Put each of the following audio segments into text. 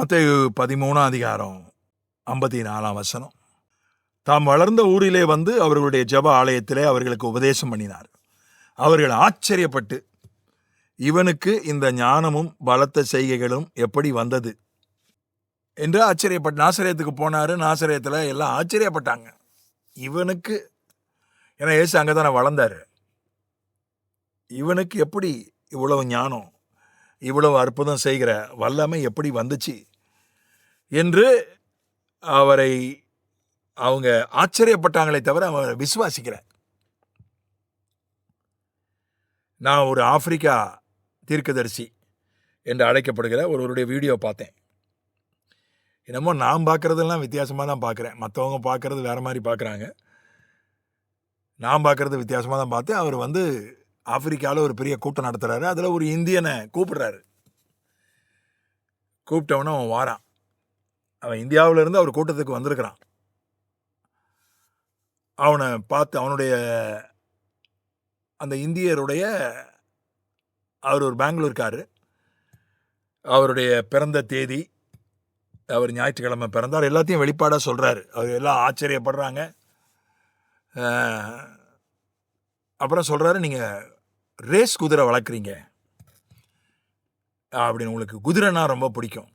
மத்தேயு பதிமூணாம் அதிகாரம் ஐம்பத்தி நாலாம் வசனம். தாம் வளர்ந்த ஊரிலே வந்து அவர்களுடைய ஜெப ஆலயத்திலே அவர்களுக்கு உபதேசம் பண்ணினார். அவர்கள் ஆச்சரியப்பட்டு இவனுக்கு இந்த ஞானமும் பலத்த செய்கைகளும் எப்படி வந்தது? என்று ஆச்சரியப்பட்டு நாசிரியத்துக்கு போனார் நாசிரியத்தில் எல்லாம் ஆச்சரியப்பட்டாங்க. இவனுக்கு ஏன்னா ஏசு அங்கே தானே வளர்ந்தார். இவனுக்கு எப்படி இவ்வளவு ஞானம் இவ்வளவு அற்புதம் செய்கிற வல்லமை எப்படி வந்துச்சு? என்று அவரை அவங்க ஆச்சரியப்பட்டாங்களே தவிர அவரை விசுவாசிக்கிற நான் ஒரு ஆப்பிரிக்கா தீர்க்கதரிசி என்று அழைக்கப்படுகிற ஒருவருடைய வீடியோ பார்த்தேன். என்னமோ நான் பார்க்குறதெல்லாம் வித்தியாசமாக தான் பார்க்குறேன். மற்றவங்க பார்க்குறது வேறு மாதிரி பார்க்குறாங்க. நான் பார்க்குறது வித்தியாசமாக தான் பார்த்தேன். அவர் வந்து ஆப்பிரிக்காவில் ஒரு பெரிய கூட்டம் நடத்துகிறாரு அதில் ஒரு இந்தியனை கூப்பிடுறாரு. கூப்பிட்டவன அவன் வாரான். அவன் இந்தியாவிலேருந்து அவர் கூட்டத்துக்கு வந்திருக்கிறான். அவனை பார்த்து அவனுடைய அந்த இந்தியருடைய அவர் ஒரு பெங்களூர்கார். அவருடைய பிறந்த தேதி அவர் ஞாயிற்றுக்கிழமை பிறந்தார். எல்லாத்தையும் வெளிப்பாடாக சொல்கிறாரு அவர் எல்லாம் ஆச்சரியப்படுறாங்க. அப்புறம் சொல்கிறாரு நீங்கள் ரேஸ் குதிரை வளர்க்குறீங்க. அப்படின்னு உங்களுக்கு குதிரைனா ரொம்ப பிடிக்கும்.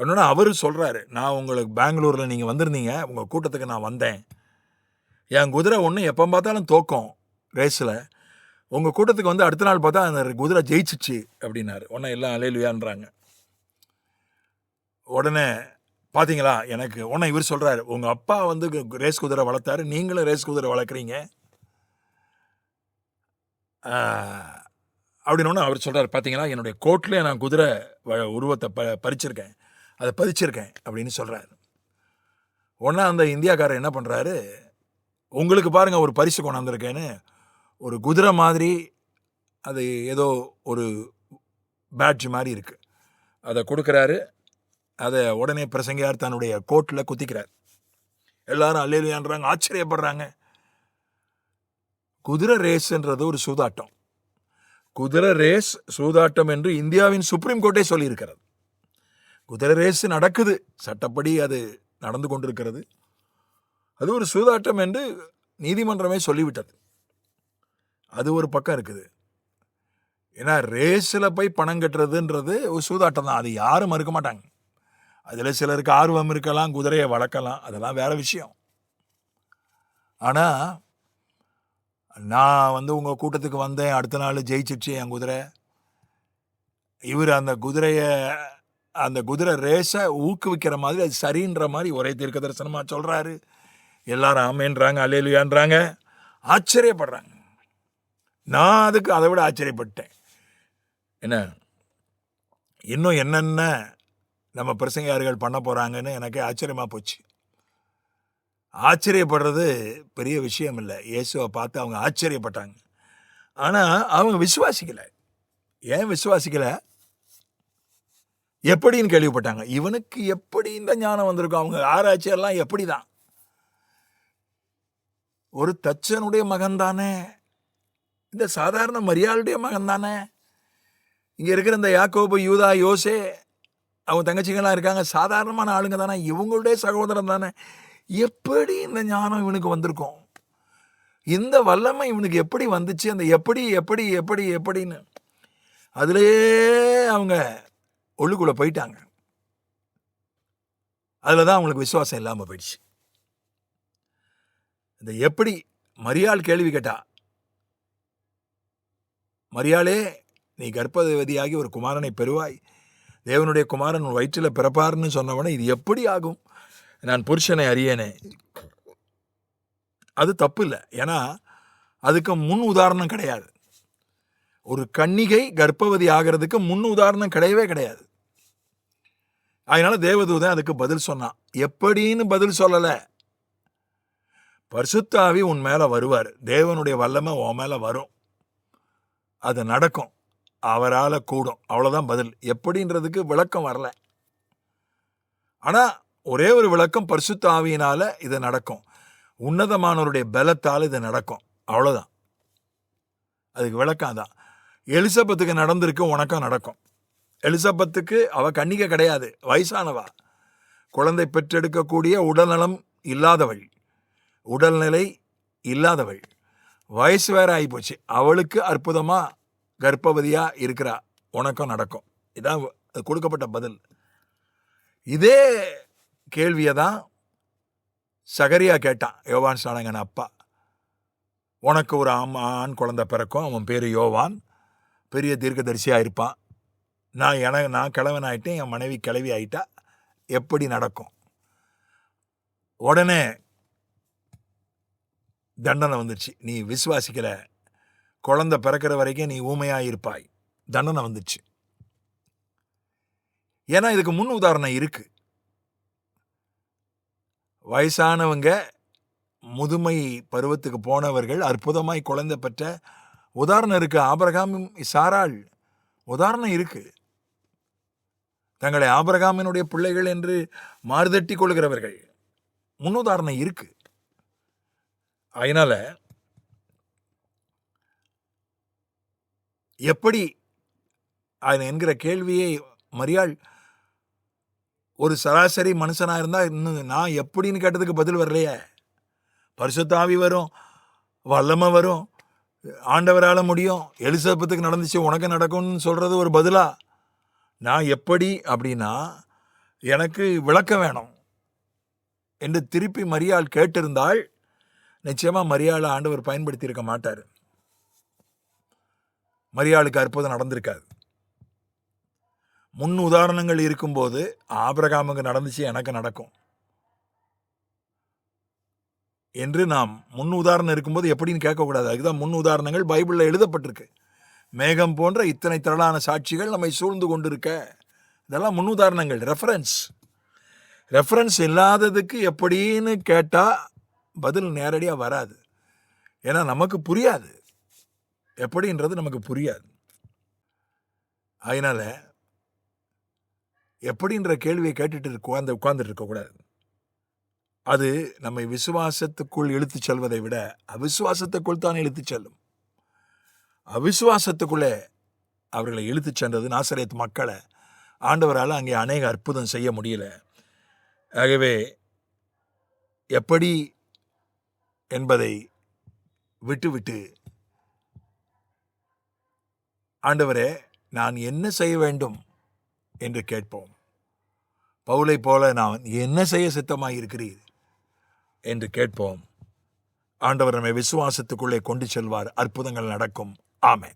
அப்படின்னா அவர் சொல்கிறாரு நான் உங்களுக்கு பெங்களூரில் நீங்கள் வந்திருந்தீங்க உங்கள் கூட்டத்துக்கு நான் வந்தேன். என் குதிரை ஒன்று எப்போ பார்த்தாலும் தோக்கம் ரேஸில். உங்கள் கூட்டத்துக்கு வந்து அடுத்த நாள் பார்த்தா அந்த குதிரை ஜெயிச்சிச்சு அப்படின்னாரு. உடனே எல்லாம் அலையிலுவியான்றாங்க உடனே பார்த்தீங்களா எனக்கு உடனே இவர் சொல்கிறாரு உங்கள் அப்பா வந்து கு- ரேஸ் குதிரை வளர்த்தாரு நீங்களும் ரேஸ் குதிரை வளர்க்குறீங்க. அப்படின்னு அவர் சொல்கிறார் பார்த்தீங்களா என்னுடைய கோட்லேயே நான் குதிரை வ- உருவத்தை ப பறிச்சிருக்கேன். அதை பதிச்சிருக்கேன் அப்படின்னு சொல்கிறாரு உடனே அந்த இந்தியாக்காரர் என்ன பண்ணுறாரு உங்களுக்கு பாருங்கள் ஒரு பரிசு கொண்டாந்துருக்கேன்னு ஒரு குதிரை மாதிரி அது ஏதோ ஒரு பேட்ஜ் மாதிரி இருக்குது அதை கொடுக்குறாரு. அதை உடனே பிரசங்கியார் தன்னுடைய கோட்டில் குத்திக்கிறார். எல்லாரும் அல்லேலியான்றாங்க ஆச்சரியப்படுறாங்க. குதிரை ரேஸ்ன்றது ஒரு சூதாட்டம். குதிரை ரேஸ் சூதாட்டம் என்று இந்தியாவின் சுப்ரீம் கோர்ட்டே சொல்லியிருக்கிறது. குதிரை ரேஸ் நடக்குது. சட்டப்படி அது நடந்து கொண்டிருக்கிறது. அது ஒரு சூதாட்டம் என்று நீதிமன்றமே சொல்லிவிட்டது. அது ஒரு பக்கம் இருக்குது. ஏன்னா ரேஸில் போய் பணம் கட்டுறதுன்றது ஒரு சூதாட்டம் தான். அது யாரும் மறுக்க மாட்டாங்க. அதில் சிலருக்கு ஆர்வம் இருக்கலாம் குதிரையை வளர்க்கலாம். அதெல்லாம் வேறு விஷயம். ஆனால் நான் வந்து உங்கள் கூட்டத்துக்கு வந்தேன். அடுத்த நாள் ஜெயிச்சிடுச்சு என் குதிரை. இவர் அந்த குதிரையை அந்த குதிரை ரேஸை ஊக்குவிக்கிற மாதிரி அது சரின்ற மாதிரி ஒரே தீர்க்க தரிசனமாக சொல்கிறாரு எல்லாரும் ஆமேன்றாங்க அலேலுயான்றாங்க ஆச்சரியப்படுறாங்க. நான் அதுக்கு அதை விட ஆச்சரியப்பட்டேன். என்ன? இன்னும் என்னென்ன நம்ம பிரசங்காரிகள் பண்ண போகிறாங்கன்னு எனக்கே ஆச்சரியமாக போச்சு. ஆச்சரியப்படுறது பெரிய விஷயம் இல்லை. இயேசுவை பார்த்து அவங்க ஆச்சரியப்பட்டாங்க. ஆனால் அவங்க விசுவாசிக்கலை. ஏன் விசுவாசிக்கலை? எப்படின்னு கேள்விப்பட்டாங்க. இவனுக்கு எப்படி இந்த ஞானம் வந்திருக்கும்? அவங்க ஆராய்ச்சியெல்லாம் எப்படி தான் ஒரு தச்சனுடைய மகன் தானே இந்த சாதாரண மரியாளுடைய மகன் தானே இங்கே இருக்கிற இந்த யாக்கோபு யூதா யோசே அவங்க தங்கச்சிங்கெல்லாம் இருக்காங்க. சாதாரணமான ஆளுங்க தானே? இவங்களுடைய சகோதரன் தானே? எப்படி இந்த ஞானம் இவனுக்கு வந்திருக்கும்? இந்த வல்லமை இவனுக்கு எப்படி வந்துச்சு? அந்த எப்படி எப்படி எப்படி எப்படின்னு. அதுலேயே அவங்க உள்ளுக்குள்ளே போயிட்டாங்க. அதில் தான் அவங்களுக்கு விசுவாசம் இல்லாமல் போயிடுச்சு. இந்த எப்படி மரியாள் கேள்வி கேட்டா மரியாளே நீ கர்ப்பவதியாகி ஒரு குமாரனை பெறுவாய். தேவனுடைய குமாரன் உன் வயிற்றில் பிறப்பார்னு சொன்னவனே இது எப்படி ஆகும்? நான் புருஷனை அறியேனே. அது தப்பு இல்லை. ஏன்னா அதுக்கு முன் உதாரணம் கிடையாது. ஒரு கன்னிகை கர்ப்பவதி ஆகிறதுக்கு முன் உதாரணம் கிடையவே கிடையாது. அதனால தேவதூதன் அதுக்கு பதில் சொன்னான். எப்படின்னு பதில் சொல்லலை. பரிசுத்தாவி உன் மேலே வருவார். தேவனுடைய வல்லமை உன் மேலே வரும். அது நடக்கும். அவரால் கூடும். அவ்வளோதான் பதில். எப்படின்றதுக்கு விளக்கம் வரல. ஆனால் ஒரே ஒரு விளக்கம் பரிசுத்தாவியினால் இது நடக்கும். உன்னதமானவருடைய பலத்தால் இது நடக்கும். அவ்வளோதான் அதுக்கு விளக்கம் தான் எலிசபெத்துக்கு நடந்திருக்கு உனக்கும் நடக்கும். எலிசபெத்துக்கு அவ கன்னிகை கிடையாது வயசானவா. குழந்தை பெற்றெடுக்கக்கூடிய உடல்நலம் இல்லாதவள். உடல்நிலை இல்லாதவள். வயசு வேற ஆகிப்போச்சு அவளுக்கு அற்புதமா கர்ப்பவதியா இருக்கிறா. உனக்கும் நடக்கும். இதான் கொடுக்கப்பட்ட பதில். இதே கேள்வியை தான் சகரியா கேட்டான். யோவான் சாணங்கன் அப்பா. உனக்கு ஒரு ஆம் ஆண் குழந்தை பிறக்கும். அவன் பேர் யோவான். பெரிய தீர்க்கதரிசியாக இருப்பான். நான் என நான் கிழவன் ஆகிட்டேன் என் மனைவி கிளவி ஆயிட்டா எப்படி நடக்கும்? உடனே தண்டனை வந்துடுச்சு நீ விசுவாசிக்கல குழந்த பிறக்கிற வரைக்கும் நீ ஊமையாக இருப்பாய் தண்டனை வந்துடுச்சு ஏன்னா இதுக்கு முன் உதாரணம் இருக்கு. வயசானவங்க முதுமை பருவத்துக்கு போனவர்கள் அற்புதமாய் குழந்தை பெற்ற உதாரணம் இருக்கு. ஆபரகாம் சாராள் உதாரணம் இருக்குது தங்களை ஆபரகாமினுடைய பிள்ளைகள் என்று மாறுதட்டி கொள்கிறவர்கள் முன்னுதாரணம் இருக்கு. அதனால் எப்படி அது என்கிற கேள்வியை மரியாள் ஒரு சராசரி மனுஷனாக இருந்தால் இன்னும் நான் எப்படின்னு கேட்டதுக்கு பதில் வரலையே. பரிசுத்தாவி வரும் வல்லமை வரும் ஆண்டவரால் முடியும் எலிசபத்துக்கு நடந்துச்சு உனக்கு நடக்கும்னு சொல்கிறது ஒரு பதிலாக நான் எப்படி அப்படின்னா எனக்கு விளக்க வேணும். என்று திருப்பி மரியாள் கேட்டிருந்தால் நிச்சயமாக மரியாளை ஆண்டவர் பயன்படுத்தி இருக்க மாட்டார். மரியாளுக்கு அற்புதம் நடந்திருக்காது. முன் உதாரணங்கள் இருக்கும்போது ஆபிரகாமுக்கு நடந்துச்சு எனக்கு நடக்கும். என்று நாம் முன் உதாரணம் இருக்கும்போது எப்படின்னு கேட்கக்கூடாது. அதுதான் முன் உதாரணங்கள் பைபிளில் எழுதப்பட்டிருக்கு. மேகம் போன்ற இத்தனை திரளான சாட்சிகள் நம்மை சூழ்ந்து கொண்டிருக்க. இதெல்லாம் முன்னுதாரணங்கள் ரெஃபரன்ஸ் ரெஃபரன்ஸ் இல்லாததுக்கு எப்படின்னு கேட்டால் பதில் நேரடியாக வராது. ஏன்னா நமக்கு புரியாது. எப்படின்றது நமக்கு புரியாது. அதனால் எப்படின்ற கேள்வியை கேட்டுட்டு உட்கார்ந்து உட்கார்ந்துட்டு இருக்கக்கூடாது அது நம்மை விசுவாசத்துக்குள் இழுத்துச் செல்வதை விட அவிசுவாசத்துக்குள் தான் இழுத்துச் செல்லும். அவிசுவாசத்துக்குள்ளே அவர்களை இழுத்துச் சென்றது நாசரேத் மக்களை. ஆண்டவரால் அங்கே அநேக அற்புதம் செய்ய முடியல. ஆகவே எப்படி என்பதை விட்டுவிட்டு ஆண்டவரே நான் என்ன செய்ய வேண்டும் என்று கேட்போம். பவுலை போல நான் என்ன செய்ய சித்தமாக இருக்கிறீர் என்று கேட்போம். ஆண்டவர் நம்மை விசுவாசத்துக்குள்ளே கொண்டு செல்வார். அற்புதங்கள் நடக்கும். Amen.